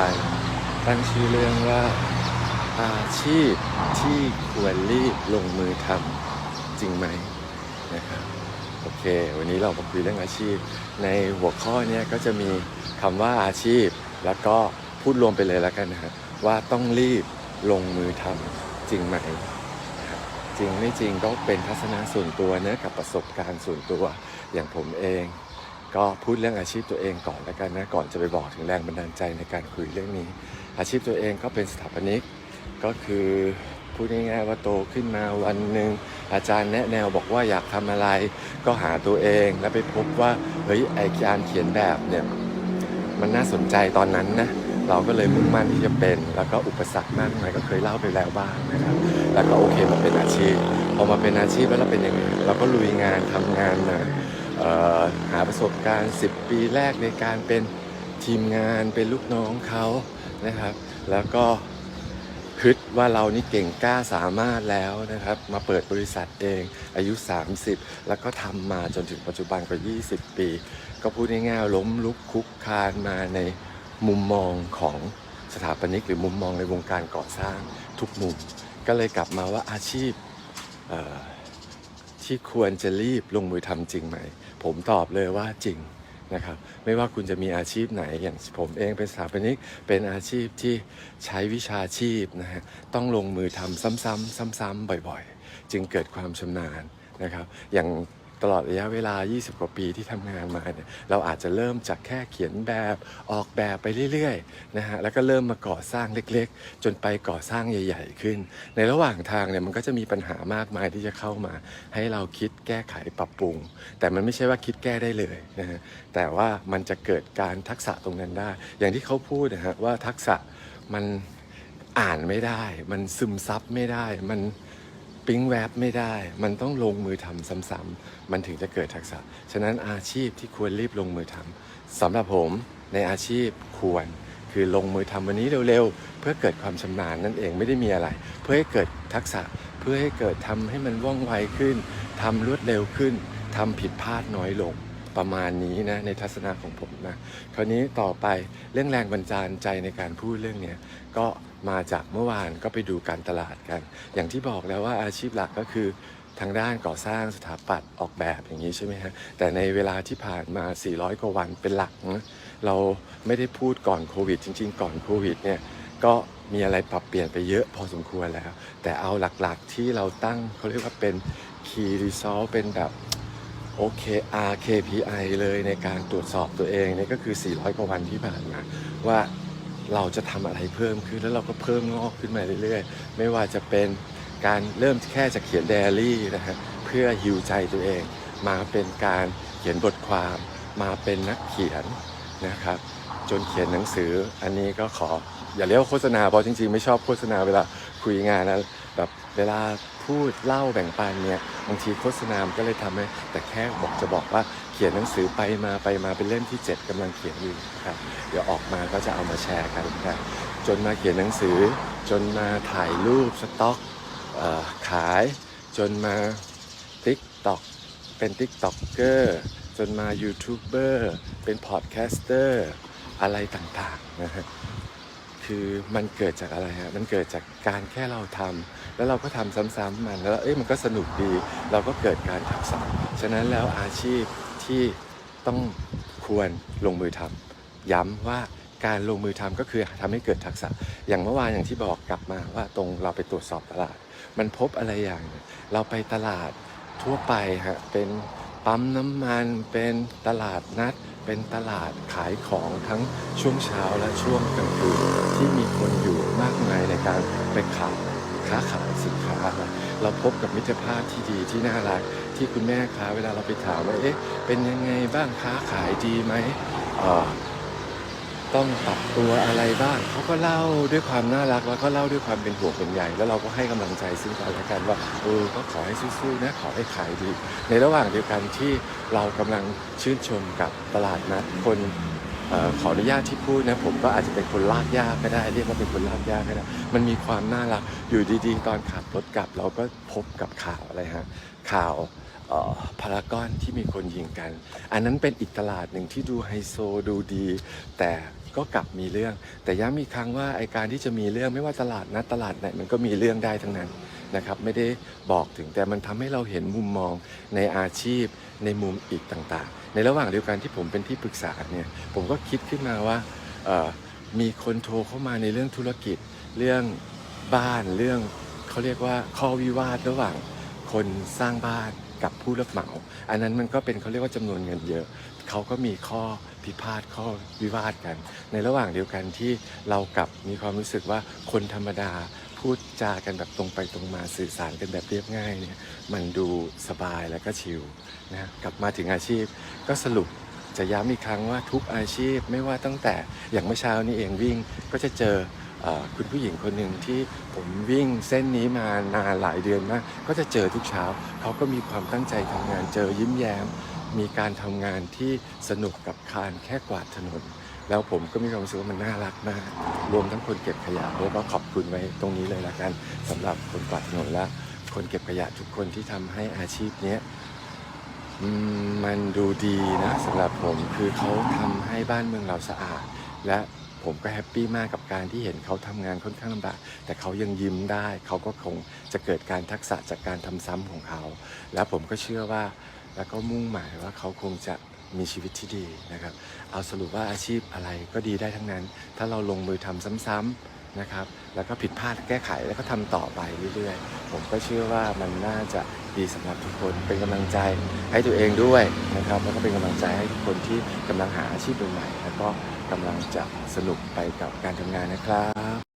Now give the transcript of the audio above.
ไปตั้งชื่อเรื่องว่าอาชีพที่ควรรีบลงมือทำจริงไหมนะครับโอเค วันนี้เรามาคุยเรื่องอาชีพ ในหัวข้อนี้ก็จะมีคำว่าอาชีพ แล้วก็พูดรวมไปเลยแล้วกันนะว่าต้องรีบลงมือทำจริงไหมจริงไม่จริงก็เป็นทัศนะส่วนตัวเนะกับประสบการณ์ส่วนตัวอย่างผมเอง ก็พูดเรื่องอาชีพตัวเองก่อนแล้วกันนะ ก่อนจะไปบอกถึงแรงบันดาลใจในการคุยเรื่องนี้ อาชีพตัวเองก็เป็นสถาปนิก ก็คือพูดง่ายๆว่าโตขึ้นมาวันหนึ่งอาจารย์แนะแนวบอกว่าอยากทำอะไร ก็หาตัวเองแล้วไปพบว่าเฮ้ยไอการเขียนแบบเนี่ยมันน่าสนใจตอนนั้นนะเราก็เลยมุ่งมั่นที่จะเป็น แล้วก็อุปสรรคมากมายก็เคยเล่าไปแล้วบ้างนะครับ แล้วก็โอเคมาเป็นอาชีพพอมาเป็นอาชีพแล้วเราเป็นยังไงเราก็ลุยงานทำงานมาเอ่อ หาประสบการณ์ 10 ปีแรกในการเป็นทีมงานเป็นลูกน้องเขานะครับ แล้วก็คิดว่าเรานี่เก่งกล้าสามารถแล้วนะครับ มาเปิดบริษัทเองอายุ 30 แล้วก็ทำมาจนถึงปัจจุบันกว่า 20 ปี ก็พูดง่ายๆล้มลุกคลุกคลานมาในมุมมองของสถาปนิกหรือมุมมองในวงการก่อสร้างทุกมุม ก็เลยกลับมาว่าอาชีพ ที่ควรจะรีบลงมือทำจริงไหม ผมตอบเลยว่าจริงนะครับ ไม่ว่าคุณจะมีอาชีพไหนอย่างผมเองเป็นสถาปนิกเป็นอาชีพที่ใช้วิชาชีพนะฮะต้องลงมือทำซ้ำๆซ้ำๆบ่อยๆ จึงเกิดความชำนาญนะครับ อย่าง ตลอดระยะเวลา 20 กว่าปีที่ทำงานมาเนี่ยเราอาจจะเริ่มจากแค่เขียนแบบออกแบบไปเรื่อยๆนะฮะแล้วก็เริ่มมาก่อสร้างเล็กๆ จนไปก่อสร้างใหญ่ ๆ ขึ้น ในระหว่างทางเนี่ยมันก็จะมีปัญหามากมายที่จะเข้ามา ให้เราคิดแก้ไขปรับปรุง แต่มันไม่ใช่ว่าคิดแก้ได้เลยนะฮะแต่ว่ามันจะเกิดการทักษะตรงนั้นได้ อย่างที่เขาพูดนะฮะว่าทักษะมันอ่านไม่ได้ มันซึมซับไม่ได้มัน ปิ๊งแวบไม่ได้ มันต้องลงมือทำซ้ำๆมันถึงจะเกิดทักษะ ฉะนั้นอาชีพที่ควรรีบลงมือทำสำหรับผมในอาชีพควร คือลงมือทำวันนี้เร็วๆ เพื่อเกิดความชำนาญนั่นเองไม่ได้มีอะไร เพื่อให้เกิดทักษะ เพื่อให้เกิดทำให้มันว่องไวขึ้นทำรวดเร็วขึ้นทำผิดพลาดน้อยลง ประมาณนี้นะในทัศนะของผมนะคราวนี้ต่อไปเรื่องแรงบันดาลใจในการพูดเรื่องเนี้ยก็มาจากเมื่อวานก็ไปดูการตลาดกัน อย่างที่บอกแล้วว่าอาชีพหลักก็คือทางด้านก่อสร้างสถาปัตย์ออกแบบอย่างนี้ใช่ไหมฮะแต่ในเวลาที่ผ่านมา 400 กว่าวันเป็นหลักนะเราไม่ได้พูดก่อนโควิด จริง ๆ ก่อนโควิดเนี่ยก็มีอะไรปรับเปลี่ยนไปเยอะพอสมควรแล้ว แต่เอาหลักๆที่เราตั้งเขาเรียกว่าเป็น key result เป็นแบบ OKR KPI เลยในการตรวจสอบตัวเองเนี่ยก็คือ 400 กว่าวันที่ผ่านมาว่าเราจะทำอะไรเพิ่มขึ้นแล้วเราก็เพิ่มงอกขึ้นมาเรื่อยๆ ไม่ว่าจะเป็นการเริ่มแค่จะเขียนไดอารี่นะฮะเพื่อฮิวใจตัวเอง มาเป็นการเขียนบทความมาเป็นนักเขียนนะครับ จนเขียนหนังสืออันนี้ก็ขออย่าเรียกว่าโฆษณาเพราะจริงๆ ไม่ชอบโฆษณาเวลาคุยงานนะแบบ เวลาพูดเล่าแบ่งปันเนี่ยบางทีโฆษณามก็เลยทำให้แต่แค่บอกจะบอกว่าเขียนหนังสือไปมาไปมาเป็นเล่มที่ 7กำลังเขียนอยู่ครับเดี๋ยวออกมาก็จะเอามาแชร์กันครับจนมาเขียนหนังสือ จนมาถ่ายรูปสต็อกขาย จนมาติ๊กต็อกเป็นติ๊กต็อกเกอร์จนมายูทูบเบอร์เป็นพอดแคสเตอร์อะไรต่างๆนะฮะคือมันเกิดจากอะไรฮะมันเกิดจากการแค่เราทำ แล้วเราก็ทำซ้ำๆมันแล้วเอ้ยมันก็สนุกดี เราก็เกิดการทักษะฉะนั้นแล้วอาชีพที่ต้องควรลงมือทำย้ำว่าการลงมือทำก็คือทำให้เกิดทักษะ อย่างเมื่อวานอย่างที่บอกกลับมาว่าตรงเราไปตรวจสอบตลาด มันพบอะไรอย่างหนึ่งเราไปตลาดทั่วไปฮะเป็นปั๊มน้ำมันเป็นตลาดนัด เป็นตลาดขายของทั้งช่วงเช้าและช่วงกลางคืนที่มีคนอยู่มากมายในการไปขาย ค้าขายสินค้านะเราพบกับมิตรภาพที่ดีที่น่ารักที่คุณแม่ค้าเวลาเราไปถามว่าเอ๊ะเป็นยังไงบ้างค้าขายดีไหมต้องปรับตัวอะไรบ้างเขาก็เล่าด้วยความน่ารักแล้วก็เล่าด้วยความเป็นห่วงเป็นใยแล้วเราก็ให้กำลังใจซึ่งกันและกันว่าเออก็ขอให้สู้ๆนะขอให้ขายดี ในระหว่างเดียวกันที่เรากำลังชื่นชมกับตลาดนัดคน ขออนุญาตที่พูดนะผมก็อาจจะเป็นคนลากยากก็ได้ เรียกว่าเป็นคนลากยากก็ได้ มันมีความน่ารักอยู่ดีๆ ตอนขับรถกลับเราก็พบกับข่าวอะไรฮะข่าวพารากอนที่มีคนยิงกัน อันนั้นเป็นอีกตลาดหนึ่งที่ดูไฮโซดูดี แต่ก็กลับมีเรื่อง แต่ย้ำอีกครั้งว่าไอการที่จะมีเรื่องไม่ว่าตลาดนัดตลาดไหนมันก็มีเรื่องได้ทั้งนั้น นะครับไม่ได้บอกถึงแต่มันทำให้เราเห็นมุมมองในอาชีพ ในมุมอีกต่างๆ ในระหว่างเดียวกันที่ผมเป็นที่ปรึกษาเนี่ยผมก็คิดขึ้นมาว่ามีคนโทรเข้ามาในเรื่องธุรกิจ เรื่องบ้านเรื่องเขาเรียกว่าข้อวิวาทระหว่างคนสร้างบ้านกับผู้รับเหมา อันนั้นมันก็เป็นเขาเรียกว่าจำนวนเงินเยอะ เขาก็มีข้อพิพาทข้อวิวาทกัน ในระหว่างเดียวกันที่เรากับมีความรู้สึกว่าคนธรรมดา พูดจากันแบบตรงไปตรงมาสื่อสารกันแบบเรียบง่ายเนี่ยมันดูสบายแล้วก็ชิลนะกลับมาถึงอาชีพ ก็สรุปจะย้ำอีกครั้งว่าทุกอาชีพไม่ว่าตั้งแต่อย่างเมื่อเช้านี้เองวิ่งก็จะเจออคุณผู้หญิงคนหนึ่งที่ผมวิ่งเส้นนี้มานานหลายเดือนมาก ก็จะเจอทุกเช้า เขาก็มีความตั้งใจทำงานเจอยิ้มแย้ม มีการทำงานที่สนุกกับการแค่กวาดถนน แล้วผมก็มีความรู้สึกว่ามันน่ารักมาก รวมทั้งคนเก็บขยะแล้วก็ขอบคุณไว้ตรงนี้เลยละกันสำหรับคนกวาดถนนและ คนเก็บขยะทุกคนที่ทำให้อาชีพเนี้ยมมันดูดีนะสำหรับผมคือเขาทำให้บ้านเมืองเราสะอาด และผมก็แฮปปี้มากกับการที่เห็นเขาทำงานค่อนข้างลำบากแต่เขายังยิ้มได้ เขาก็คงจะเกิดการทักษะจากการทำซ้ำของเขา แล้วผมก็เชื่อว่า แล้วก็มุ่งหมายว่าเขาคงจะ มีชีวิตที่ดีนะครับ เอาสรุปว่าอาชีพอะไรก็ดีได้ทั้งนั้น ถ้าเราลงมือทำซ้ำๆนะครับ แล้วก็ผิดพลาดแก้ไขแล้วก็ทำต่อไปเรื่อยๆ ผมก็เชื่อว่ามันน่าจะดีสำหรับทุกคนเป็นกำลังใจให้ตัวเองด้วยนะครับ แล้วก็เป็นกำลังใจให้ทุกคนที่กำลังหาอาชีพใหม่ๆแล้วก็กำลังจะสนุกไปกับการทำงานนะครับ